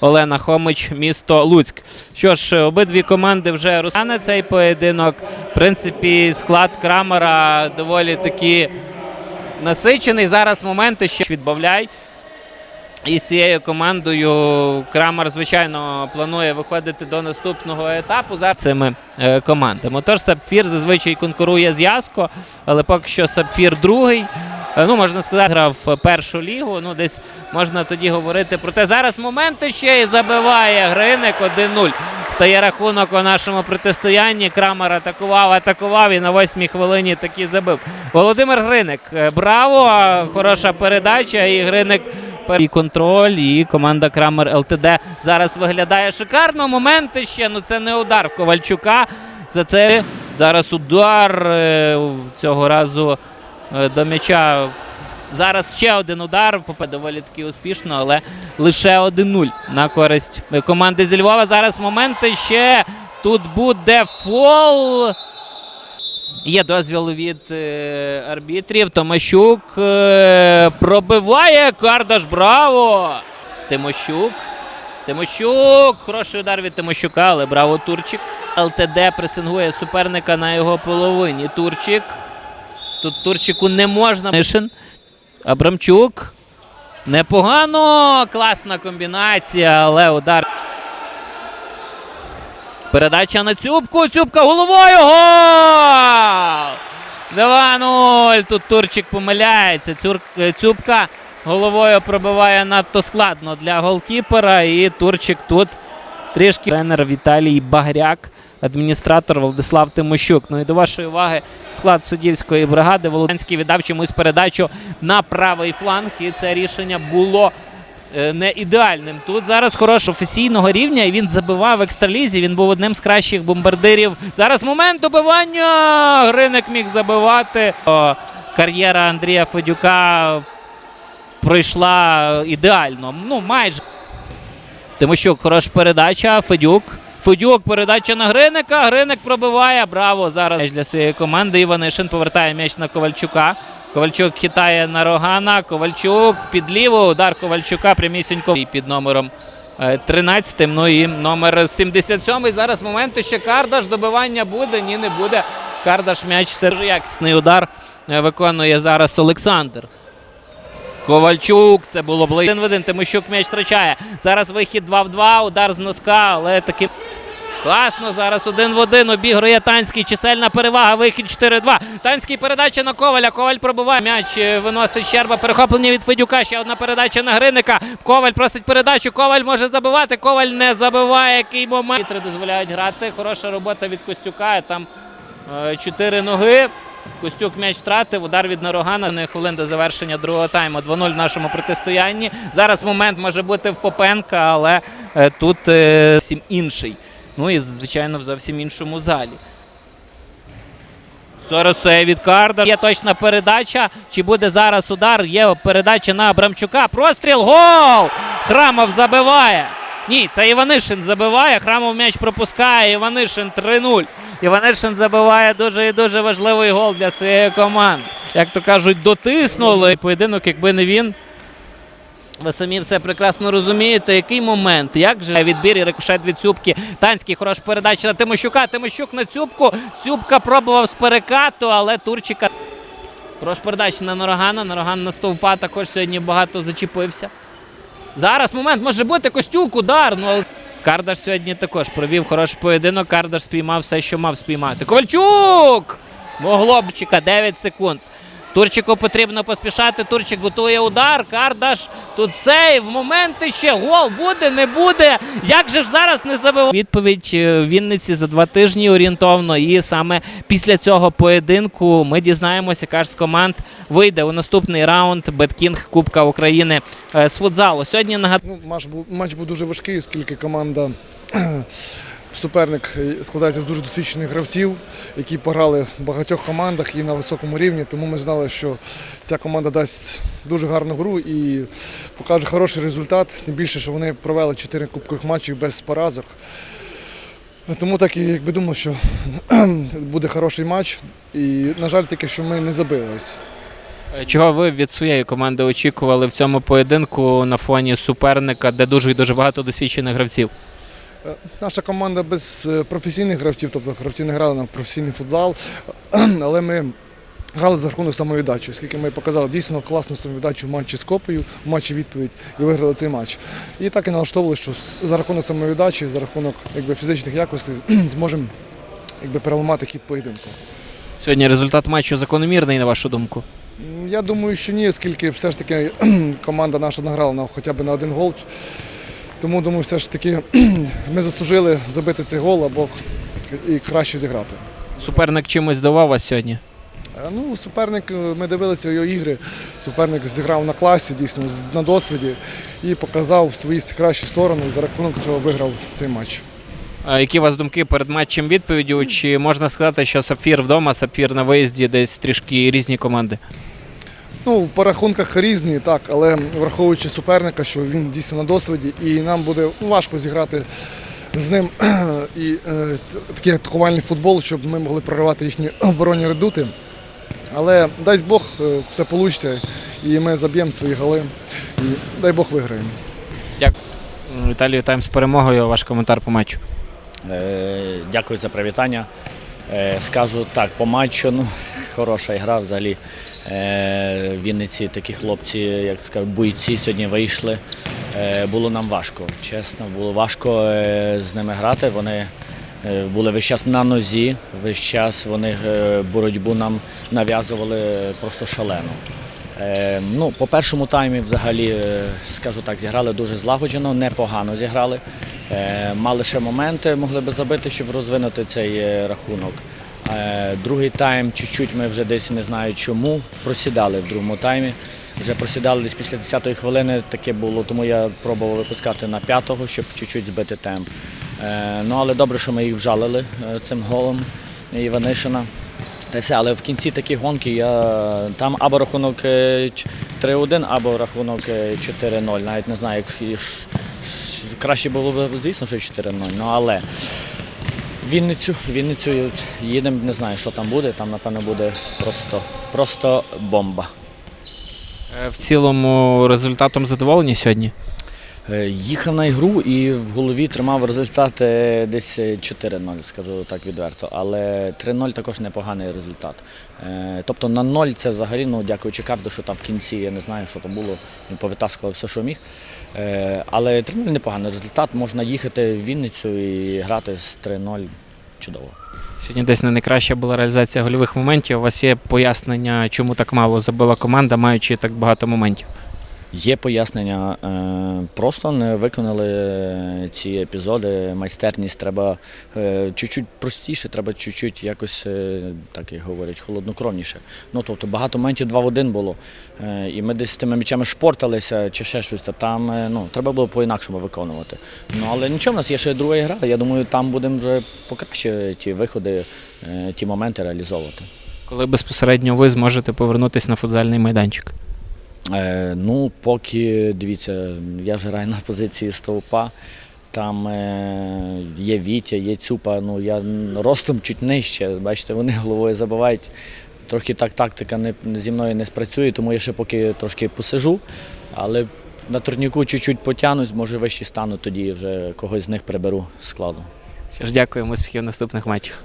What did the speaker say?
Олена Хомич, місто Луцьк. Що ж, обидві команди вже розтане цей поєдинок. В принципі, склад Крамера доволі таки насичений. Зараз моменти ще відбавляй. І з цією командою Крамер, звичайно, планує виходити до наступного етапу за цими е, командами. Тож Сапфір зазвичай конкурує з Яско, але поки що Сапфір другий. Е, Ну, можна сказати, грав першу лігу. Ну, десь можна тоді говорити про те. Зараз моменти ще і забиває Гриник 1-0. Стає рахунок у нашому протистоянні. Крамер атакував, атакував і на восьмій хвилині таки забив. Володимир Гриник. е, Браво! Хороша передача. І Гриник і контроль, і команда Крамер ЛТД зараз виглядає шикарно. Моменти ще. Ну це не удар Ковальчука. За це зараз удар е, цього разу до м'яча. Зараз ще один удар. Попе доволі таки успішно, але лише 1-0 на користь команди зі Львова. Зараз моменти ще. Тут буде фол. Є дозвіл від е, арбітрів. Томащук е, пробиває Кардаш. Браво! Тимощук. Тимощук. Хороший удар від Тимощука, але браво Турчик. ЛТД пресингує суперника на його половині. Турчик. Тут Турчику не можна. Мишин. Абрамчук. Непогано. Класна комбінація, але удар. Передача на Цюбку. Цюбка головою. Гол! 2-0. Тут Турчик помиляється. Цюр... е, Цюбка головою пробиває надто складно для голкіпера. І Турчик тут трішки тренер Віталій Багряк, адміністратор Владислав Тимощук. Ну і до вашої уваги склад суддівської бригади. Володянський віддав чомусь передачу на правий фланг. І це рішення було е, не ідеальним. Тут зараз хорошого професійного рівня, і він забивав екстралізі. Він був одним з кращих бомбардирів. Зараз момент добивання. Гриник міг забивати. Кар'єра Андрія Федюка пройшла ідеально. Ну, майже. Тимощук, хороша передача. Федюк. Федюк, передача на Гриника. Гриник пробиває. Браво! Зараз для своєї команди. Іванишин повертає м'яч на Ковальчука. Ковальчук хитає на Рогана. Ковальчук під ліву. Удар Ковальчука прямісінько І під номером е, 13. Ну і номер 77. Зараз моменти ще Кардаш. Добивання буде. Ні, не буде. Кардаш м'яч все дуже якісний удар е, виконує зараз Олександр. Ковальчук, це було близько. Один в один. Тимощук м'яч втрачає. Зараз вихід 2 в 2, удар з носка, але таки. Класно, зараз один в один обігрує Танський. Чисельна перевага. Вихід 4-2. Танський передача на Коваля. Коваль пробиває. М'яч е, виносить Щерба. Перехоплення від Федюка. Ще одна передача на Гриника. Коваль просить передачу. Коваль може забивати. Коваль не забиває. Який момент. Вітри дозволяють грати. Хороша робота від Костюка. Там е, чотири ноги. Костюк м'яч втратив, удар від Нарогана. Не хвилин до завершення другого тайму. 2-0 в нашому протистоянні. Зараз момент може бути в Попенка, але е, тут всім інший. Ну і, звичайно, в зовсім іншому залі. Зараз від Карда. Є точна передача. Чи буде зараз удар? Є передача на Абрамчука. Простріл. Гол! Храмов забиває. Ні, це Іванишин забиває. Храмов м'яч пропускає. Іванишин 3-0. Іванишин забиває дуже і дуже важливий гол для своєї команди. Як то кажуть, дотиснули. Поєдинок, якби не він. Ви самі все прекрасно розумієте, який момент, як же відбір і рикошет від Цюбки. Танський хороша передача на Тимощука. Тимощук на Цюбку. Цюбка пробував з перекату, але Турчика. Хороша передача на Норогана. Нороган на стовпа також сьогодні багато зачепився. Зараз момент може бути Костюк, удар. Ну, але Кардаш сьогодні також провів хороший поєдинок. Кардаш спіймав все, що мав спіймати. Ковальчук! Могло б чекати 9 секунд. Турчику потрібно поспішати. Турчик готує удар. Кардаш тут сейв. Моменти ще гол буде, не буде. Як же ж зараз не забив? Відповідь е, в Вінниці за два тижні орієнтовно. І саме після цього поєдинку ми дізнаємося, яка ж з команд вийде у наступний раунд Беткінг Кубка України е, з футзалу. Сьогодні нагадаю. Ну, матч був матч був дуже важкий, оскільки команда суперник складається з дуже досвідчених гравців, які пограли в багатьох командах і на високому рівні. Тому ми знали, що ця команда дасть дуже гарну гру і покаже хороший результат. Тим більше, що вони провели 4 кубкових матчів без поразок. Тому так і якби думав, що буде хороший матч. І, на жаль, тільки що ми не забили ось. Е, Чого ви від своєї команди очікували в цьому поєдинку на фоні суперника, де дуже і дуже багато досвідчених гравців? Е, Наша команда без е, професійних гравців, тобто гравці не грали на професійний футзал, але ми грали за рахунок самовіддачі, оскільки ми показали дійсно класну самовіддачу в матчі з Копою, в матчі відповідь і виграли цей матч. І так і налаштовували, що за рахунок самовіддачі, за рахунок якби, фізичних якостей зможемо якби, переламати хід поєдинку. Сьогодні результат матчу закономірний, на вашу думку. Я думаю, що ні, оскільки все ж таки команда наша награла на хоча б на один гол. Тому думаю, все ж таки ми заслужили забити цей гол або і краще зіграти. Суперник чимось здавав вас сьогодні. Е, Ну, суперник, е, ми дивилися його ігри. Суперник зіграв на класі, дійсно, на досвіді і показав свої кращі сторони. За рахунок цього виграв цей матч. А які у вас думки перед матчем відповіддю? Чи можна сказати, що сапфір вдома, сапфір на виїзді, десь трішки різні команди? Ну, по рахунках різні, так, але враховуючи суперника, що він дійсно на досвіді, і нам буде ну, важко зіграти з ним і е, такий атакувальний футбол, щоб ми могли проривати їхні оборонні редути. Але дай Бог, е, все вийде, і ми заб'ємо свої голи. І дай Бог виграємо. Дякую. Віталій, вітаємо з перемогою. Ваш коментар по матчу. Е, Дякую за привітання. Е, Скажу так, по матчу, ну, хороша гра взагалі. Е, Вінниці такі хлопці, як скажу, бойці сьогодні вийшли. Е, Було нам важко, чесно, було важко е, з ними грати. Вони були весь час на нозі, весь час вони боротьбу нам нав'язували просто шалено. Ну, по першому таймі, взагалі, скажу так, зіграли дуже злагоджено, непогано зіграли. Мали ще моменти, могли би забити, щоб розвинути цей рахунок. Е, другий тайм, чуть-чуть ми вже десь не знаю чому, просідали в другому таймі. Вже просідали десь після 10-ї хвилини, таке було, тому я пробував випускати на п'ятого, щоб чуть-чуть збити темп. Е, ну, але добре, що ми їх вжалили е, цим голом Іванишина. Та все, але в кінці такі гонки я там або рахунок е, 3-1, або рахунок е, 4-0. Навіть не знаю, як краще було б, звісно, що 4-0. Ну але Вінницю, Вінницю їдемо, не знаю, що там буде. Там, напевно, буде просто, просто бомба. Е, В цілому результатом задоволені сьогодні. Е, Їхав на ігру і в голові тримав результат десь е, 4-0, скажу так відверто. Але 3-0 також непоганий результат. Е, Тобто на 0 це взагалі, ну дякуючи Карду, що там в кінці, я не знаю, що там було, він повитаскував все, що міг. Е, Але 3-0 непоганий результат. Можна їхати в Вінницю і грати з 3-0 чудово. Сьогодні десь не найкраща була реалізація гольових моментів. У вас є пояснення, чому так мало забила команда, маючи так багато моментів. Є пояснення, е, просто не виконали ці епізоди. Майстерність треба е, чуть-чуть простіше, треба чуть-чуть якось, е, так як говорять, холоднокровніше. Ну тобто багато моментів 2 в 1 було. І ми десь з тими м'ячами шпорталися чи ще щось. Та Там ну, треба було по-інакшому виконувати. Ну але нічого, в нас є ще друга гра. Я думаю, там будемо вже покраще ті виходи, ті моменти реалізовувати. Коли безпосередньо ви зможете повернутися на футзальний майданчик. Е, ну, поки дивіться, я ж граю на позиції стовпа. Там е, є Вітя, є Цюпа. Ну я ростом чуть нижче. Бачите, вони головою забивають. Трохи так тактика не, зі мною не спрацює, тому я ще поки трошки посижу. Але на турніку чуть-чуть потягнусь, може вище стану, тоді вже когось з них приберу складу. Що ж, дякуємо, успіхів в наступних матчах.